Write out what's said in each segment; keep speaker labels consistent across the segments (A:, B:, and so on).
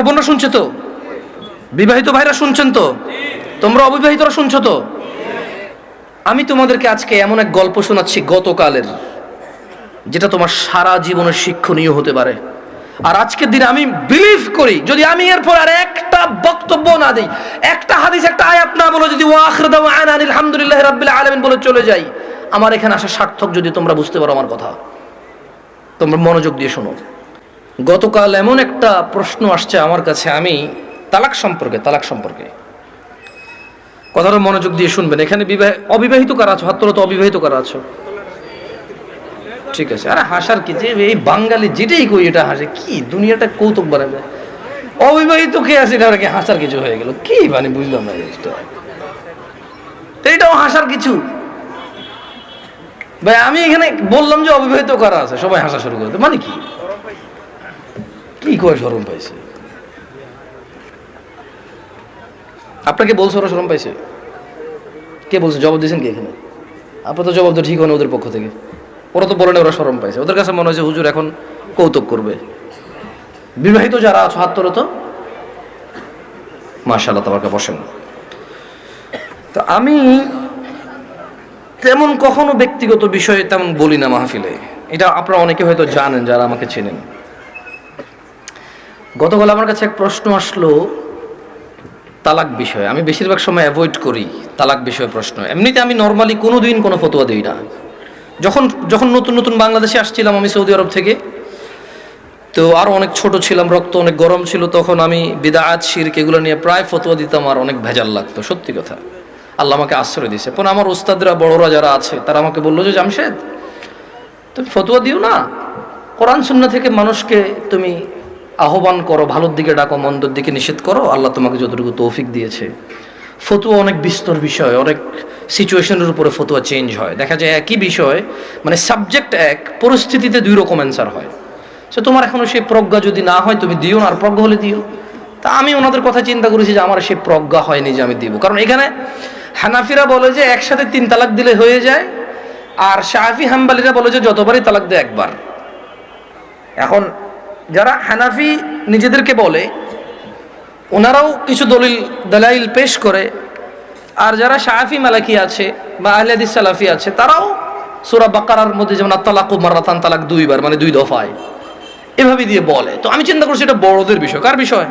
A: আমার বোনরা শুনছে তো? বিবাহিত ভাইরা শুনছেন তো? তোমরা অবিবাহিতরা শুনছো তো? আমি তোমাদেরকে আজকে এমন এক গল্প শোনাচ্ছি গতকালের, যেটা তোমার সারা জীবনের শিক্ষণীয় হতে পারে। আর আজকের দিনে আমি বিলিভ করি, যদি আমি এরপর আর একটা বক্তব্য না দিই, একটা হাদিস, একটা আয়াত না বলে যদি আলহামদুলিল্লাহ রাব্বিল আলামিন বলে চলে যাই, আমার এখানে আসা সার্থক যদি তোমরা বুঝতে পারো আমার কথা। তোমরা মনোযোগ দিয়ে শোনো। গতকাল এমন একটা প্রশ্ন আসছে আমার কাছে, আমি তালাক সম্পর্কে তালাক সম্পর্কে। কথাটা মনোযোগ দিয়ে শুনবেন। এখানে বিবাহ, অবিবাহিত কারা আছো? হাত অবিবাহিত কারা আছো? ঠিক আছে। আরে হাসার কি যে এই বাঙালি যেটাই কই, এটা হাসে। কি দুনিয়াটা কৌতুক বানাবে? অবিবাহিত কে আছে? এটা কি হাসার কিছু হয়ে গেল। কি মানে বুঝলাম না জিনিসটা। তো এটাও হাসার কিছু। ভাই, আমি এখানে বললাম যে অবিবাহিত কারা আছে? সবাই হাসা শুরু করে। মানে কি? কি কয় শরম পাইছে? আপনাকে বলছে ওরা শরম পাইছে? কে বলছে? জবাব দিয়েছেন কি এখানে? আপনার তো জবাব তো ঠিক হয় ওদের পক্ষ থেকে। ওরা তো বলে না ওরা শরম পাইছে। ওদের কাছে মনে হয়েছে হুজুর এখন কৌতুক করবে। বিবাহিত যারা আছো, হাত তোলো তো। মাশাল্লাহ তোমাকে বসেন। তো আমি তেমন কখনো ব্যক্তিগত বিষয়ে তেমন বলি না মাহফিলে। এটা আপনারা অনেকে হয়তো জানেন যারা আমাকে চেনেন। গতকাল আমার কাছে এক প্রশ্ন আসলো, তালাক বিষয়ে। আমি বেশিরভাগ সময় অ্যাভয়েড করি তালাক বিষয়ে প্রশ্ন। এমনিতে আমি নর্মালি কোনো দিন কোনো ফতোয়া দিই না। যখন যখন নতুন নতুন বাংলাদেশে আসছিলাম আমি সৌদি আরব থেকে, তো আরও অনেক ছোট ছিলাম, রক্ত অনেক গরম ছিল, তখন আমি বিদায়াত, শিরক এগুলো নিয়ে প্রায় ফতোয়া দিতাম আর অনেক ভেজাল লাগতো, সত্যি কথা। আল্লাহ আমাকে আশ্রয় দিয়েছে। পরে আমার ওস্তাদরা বড়রা যারা আছে, তারা আমাকে বলল যে, জামশেদ, তুমি ফতোয়া দিও না? কোরআন সুন্না থেকে মানুষকে তুমি আহ্বান করো, ভালোর দিকে ডাকো, মন্দর দিকে নিষেধ করো, আল্লাহ তোমাকে যতটুকু তৌফিক দিয়েছে। ফতুয়া অনেক বিস্তর বিষয়, অনেক সিচুয়েশনের উপরে ফতুয়া চেঞ্জ হয়। দেখা যায় একই বিষয় মানে সাবজেক্ট এক, পরিস্থিতিতে দুই রকম অ্যান্সার হয়। সে তোমার এখনও সেই প্রজ্ঞা যদি না হয়, তুমি দিও না, আর প্রজ্ঞা হলে দিও। তা আমি ওনাদের কথা চিন্তা করেছি যে, আমার সেই প্রজ্ঞা হয়নি যে আমি দিব। কারণ এখানে হানাফিরা বলে যে, একসাথে তিন তালাক দিলে হয়ে যায়, আর শাহি হাম্বালিরা বলে যে, যতবারই তালাক দেয় একবার। এখন যারা হানাফি নিজেদেরকে বলে, ওনারাও কিছু দলিল, দলাইল পেশ করে। আর যারা শাহাফি মালাকি আছে বা আহলাদিস সালাফি আছে, তারাও সুরা বাকারার মধ্যে যেমন তালাক মারাতান তালাক দুইবার মানে দুই দফায়। এভাবে দিয়ে বলে। তো আমি চিন্তা করছি এটা বড়দের বিষয়। কার বিষয়?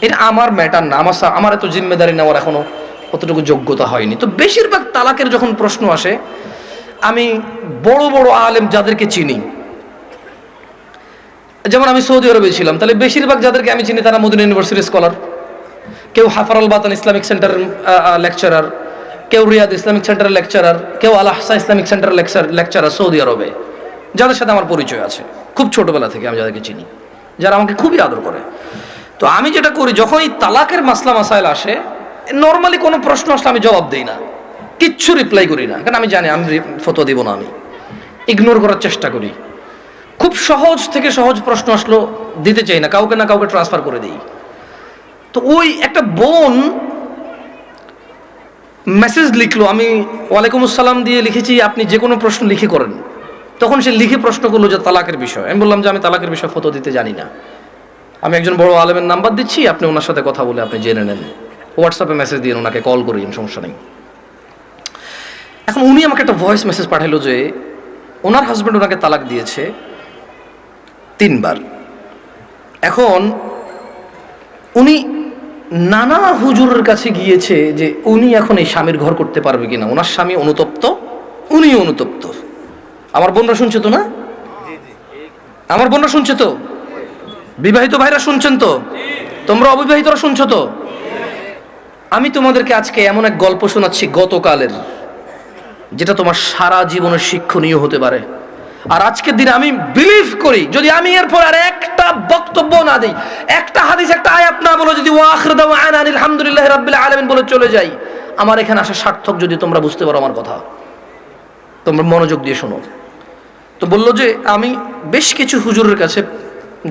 A: এটা আমার ম্যাটার না। আমার আমার এত জিম্মেদারি নেওয়ার এখনও অতটুকু যোগ্যতা হয়নি। তো বেশিরভাগ তালাকের যখন প্রশ্ন আসে, আমি বড় বড় আলেম যাদেরকে চিনি যেমন আমি সৌদি আরবে ছিলাম, তাহলে বেশিরভাগ যাদেরকে আমি চিনি তারা মদিনা ইউনিভার্সিটির স্কলার কেউ হাফারাল বাতান ইসলামিক সেন্টার লেকচারার কেউ রিয়াদ ইসলামিক সেন্টারের লেকচারার কেউ Al Ahsa Islamic centre lecture lecturer Saudi আরবে। যাদের সাথে আমার পরিচয় আছে, খুব ছোটবেলা থেকে আমি যাদেরকে চিনি, যারা আমাকে খুবই আদর করে। তো আমি যেটা করি, যখনই তালাকের মাসলা মাসাইল আসে নর্মালি কোনো প্রশ্ন আসলে আমি জবাব দিই না। কিচ্ছু রিপ্লাই করি না, কারণ আমি জানি, আমি ফটো দিব না আমি। ইগনোর করার চেষ্টা করি। খুব সহজ থেকে সহজ প্রশ্ন আসলো, দিতে চাই না, কাউকে না কাউকে ট্রান্সফার করে দিই। তো ওই একটা বোন মেসেজ লিখলো, আমি ওয়ালাইকুম আসসালাম দিয়ে লিখেছি, আপনি যে কোনো প্রশ্ন লিখে করেন। তখন সে লিখে প্রশ্ন করল যে তালাকের বিষয়। আমি বললাম যে আমি তালাকের বিষয়ে ফটো দিতে জানি না। আমি একজন বড় আলেমের নাম্বার দিচ্ছি, আপনি ওনার সাথে কথা বলে আপনি জেনে নেন। হোয়াটসঅ্যাপে মেসেজ দিন ওনাকে কল করিন সমস্যা নেই। এখন উনি আমাকে একটা ভয়েস মেসেজ পাঠালো যে, ওনার হাজব্যান্ড ওনাকে তালাক দিয়েছে তিনবার। এখন উনি নানা হুজুরের কাছে গিয়েছে যে উনি এখন এই স্বামীর ঘর করতে পারবে কিনা। ওনার স্বামী অনুতপ্ত উনি অনুতপ্ত। আমার বোনরা শুনছে তো না? আমার বোনরা শুনছে তো? বিবাহিত ভাইরা শুনছেন তো? তোমরা অবিবাহিতরা শুনছো তো? আমি তোমাদেরকে আজকে এমন এক গল্প শোনাচ্ছি গতকালের, যেটা তোমার সারা জীবনের শিক্ষণীয় হতে পারে। আর আজকের দিনে আমি বিলিভ করি, যদি আমি এরপর আর একটা বক্তব্য না দিই, একটা হাদিস, একটা আয়াত না বলো, যদি আলহামদুলিল্লাহ রাব্বিল আলামিন বলে চলে যাই, আমার এখানে আসা সার্থক যদি তোমরা বুঝতে পারো আমার কথা। তোমরা মনোযোগ দিয়ে শোনো। তো বলল যে, আমি বেশ কিছু হুজুরের কাছে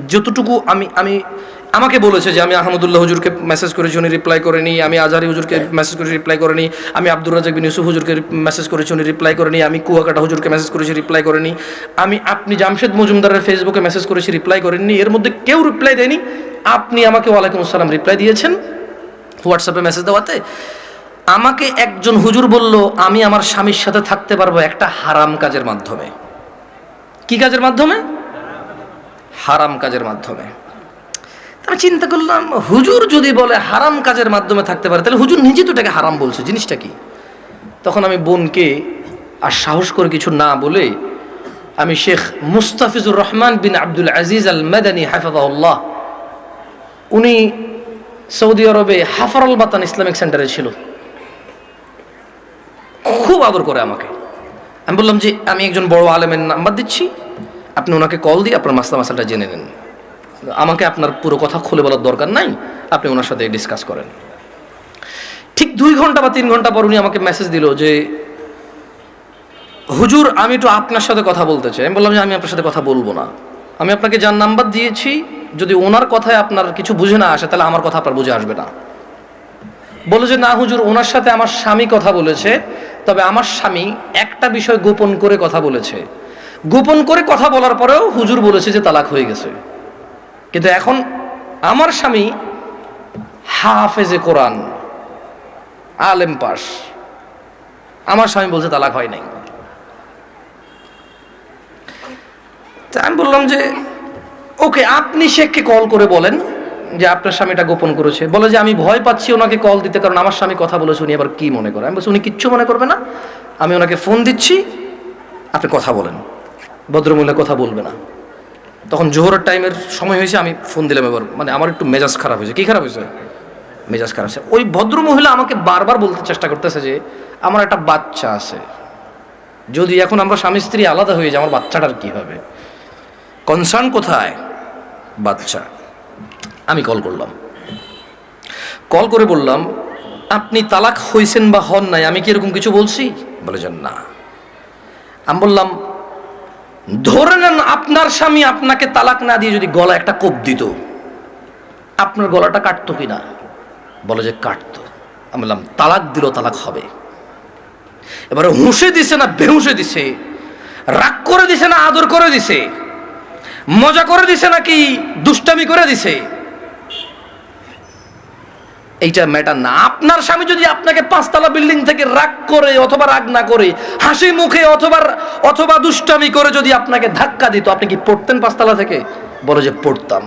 A: যতটুকু আমি আমি আমাকে বলেছে যে আমি আহমদুল্লাহ হুজুরকে মেসেজ করেছি, উনি রিপ্লাই করেনি। আমি আজহারি হুজুরকে মেসেজ করে রিপ্লাই করেনি। আমি আব্দুর রাজাক বিন ইউসুফ হুজুরকে মেসেজ করেছি, উনি রিপ্লাই করেনি। আমি কুয়াকাটা হুজুরকে মেসেজ করেছি রিপ্লাই করেনি। আমি আপনি জামশেদ মজুমদারের ফেসবুকে মেসেজ করেছি রিপ্লাই করেননি। এর মধ্যে কেউ রিপ্লাই দেয়নি। আপনি আমাকে ওয়ালাইকুম আসসালাম রিপ্লাই দিয়েছেন হোয়াটসঅ্যাপে মেসেজ দেওয়াতে। আমাকে একজন হুজুর বলল, আমি আমার স্বামীর সাথে থাকতে পারব একটা হারাম কাজের মাধ্যমে। কি কাজের মাধ্যমে? হারাম কাজের মাধ্যমে। আমি চিন্তা করলাম, হুজুর যদি বলে হারাম কাজের মাধ্যমে থাকতে পারে, তাহলে হুজুর নিজে তো এটাকে হারাম বলছে, জিনিসটা কি? তখন আমি বোনকে আর সাহস করে কিছু না বলে আমি শেখ মুস্তাফিজুর রহমান বিন আব্দুল আজিজ আল মেদানী হাফাজাউল্লাহ উনি সৌদি আরবে হাফারুল বাতান ইসলামিক সেন্টারে ছিল। খুব আদর করে আমাকে। আমি বললাম যে, আমি একজন বড় আলেমের নাম্বার দিচ্ছি, আপনি ওনাকে কল দিয়ে আপনার মাসলা মাসালটা জেনে নেন। আমাকে আপনার পুরো কথা খুলে বলার দরকার নাই। আপনি ওনার সাথে ডিসকাস করেন। ঠিক দুই ঘণ্টা বা তিন ঘণ্টা পর উনি আমাকে মেসেজ দিল যে, হুজুর, আমি একটু আপনার সাথে কথা বলতে চাই। আমি বললাম যে, আমি আপনার সাথে কথা বলব না। আমি আপনাকে যার নাম্বার দিয়েছি, যদি ওনার কথায় আপনার কিছু বুঝে না আসে, তাহলে আমার কথা আপনার বুঝে আসবে না। বলে যে, না হুজুর, ওনার সাথে আমার স্বামী কথা বলেছে, তবে আমার স্বামী একটা বিষয় গোপন করে কথা বলেছে। গোপন করে কথা বলার পরেও হুজুর বলেছে যে, তালাক হয়ে গেছে। কিন্তু এখন আমার স্বামী হাফেজে কোরআন, আলেম পাস। আমার স্বামী বলছে তালাক হয় নাই। আমি বললাম যে, ওকে আপনি শেখকে কল করে বলেন যে আপনার স্বামীটা গোপন করেছে। বলে যে আমি ভয় পাচ্ছি ওনাকে কল দিতে, কারণ আমার স্বামী কথা বলেছে, উনি আবার কি মনে করে? আমি বলছি, উনি কিচ্ছু মনে করবে না। আমি ওনাকে ফোন দিচ্ছি, আপনি কথা বলেন। ভদ্রমহিলা কথা বলবে না। তখন জোহরের টাইমের সময় হয়েছে, আমি ফোন দিলাম এবার। মানে আমার একটু মেজাজ খারাপ হয়েছে। কি খারাপ হয়েছে? মেজাজ খারাপ হয়েছে। ওই ভদ্র মহিলা আমাকে বারবার বলতে চেষ্টা করতেছে যে, আমার একটা বাচ্চা আছে। যদি এখন আমরা স্বামী স্ত্রী আলাদা হয়ে যায় আমার বাচ্চাটার কি হবে? কনসার্ন কোথায়? বাচ্চা। আমি কল করলাম। কল করে বললাম, আপনি তালাক হয়েছেন বা হন নাই, আমি কি এরকম কিছু বলছি? বলে যান না। আমি বললাম ধরে নেন আপনার স্বামী আপনাকে তালাক না দিয়ে যদি গলা একটা কোপ দিত, আপনার গলাটা কাটতো কিনা? বলে যে কাটতো। আমি বললাম, তালাক দিল, তালাক হবে। এবারে হুঁসে দিছে না বেহুঁসে দিছে? রাগ করে দিছে না আদর করে দিছে? মজা করে দিছে নাকি দুষ্টামি করে দিছে? এইটা ম্যাটার না। আপনার স্বামী যদি আপনাকে পাঁচতলা বিল্ডিং থেকে রাগ করে অথবা রাগ না করে, হাসি মুখে অথবা অথবা দুষ্টামি করে যদি আপনাকে ধাক্কা দিত, আপনি কি পড়তেন পাঁচতলা থেকে? বলে যে পড়তাম।